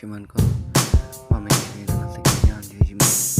Siemanko, mamy dzisiaj 12 kwietnia 2000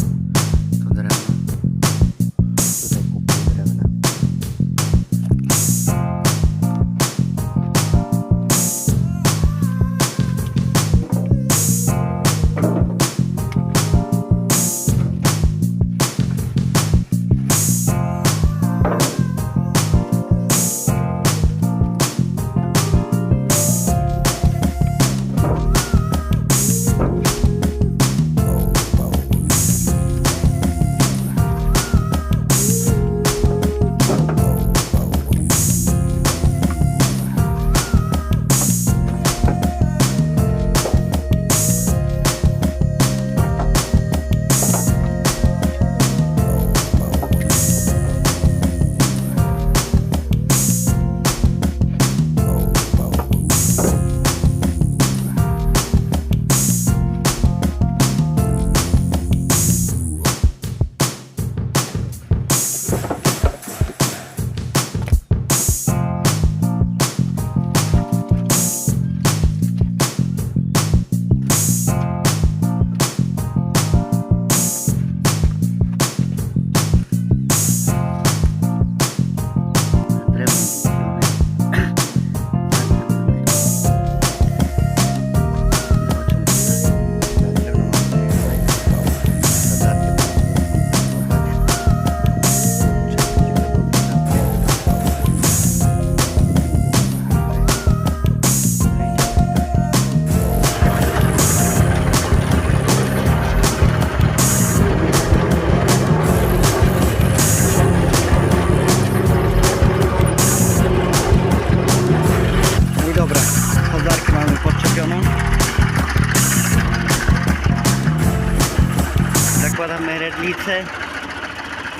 Zakładamy redlicę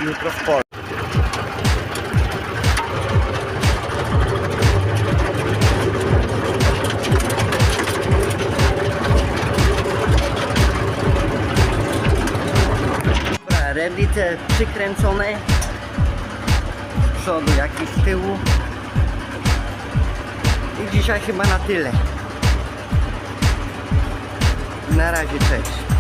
jutro w przykręcone z przodu, jak i z tyłu. I dzisiaj chyba na tyle. Na razie, cześć.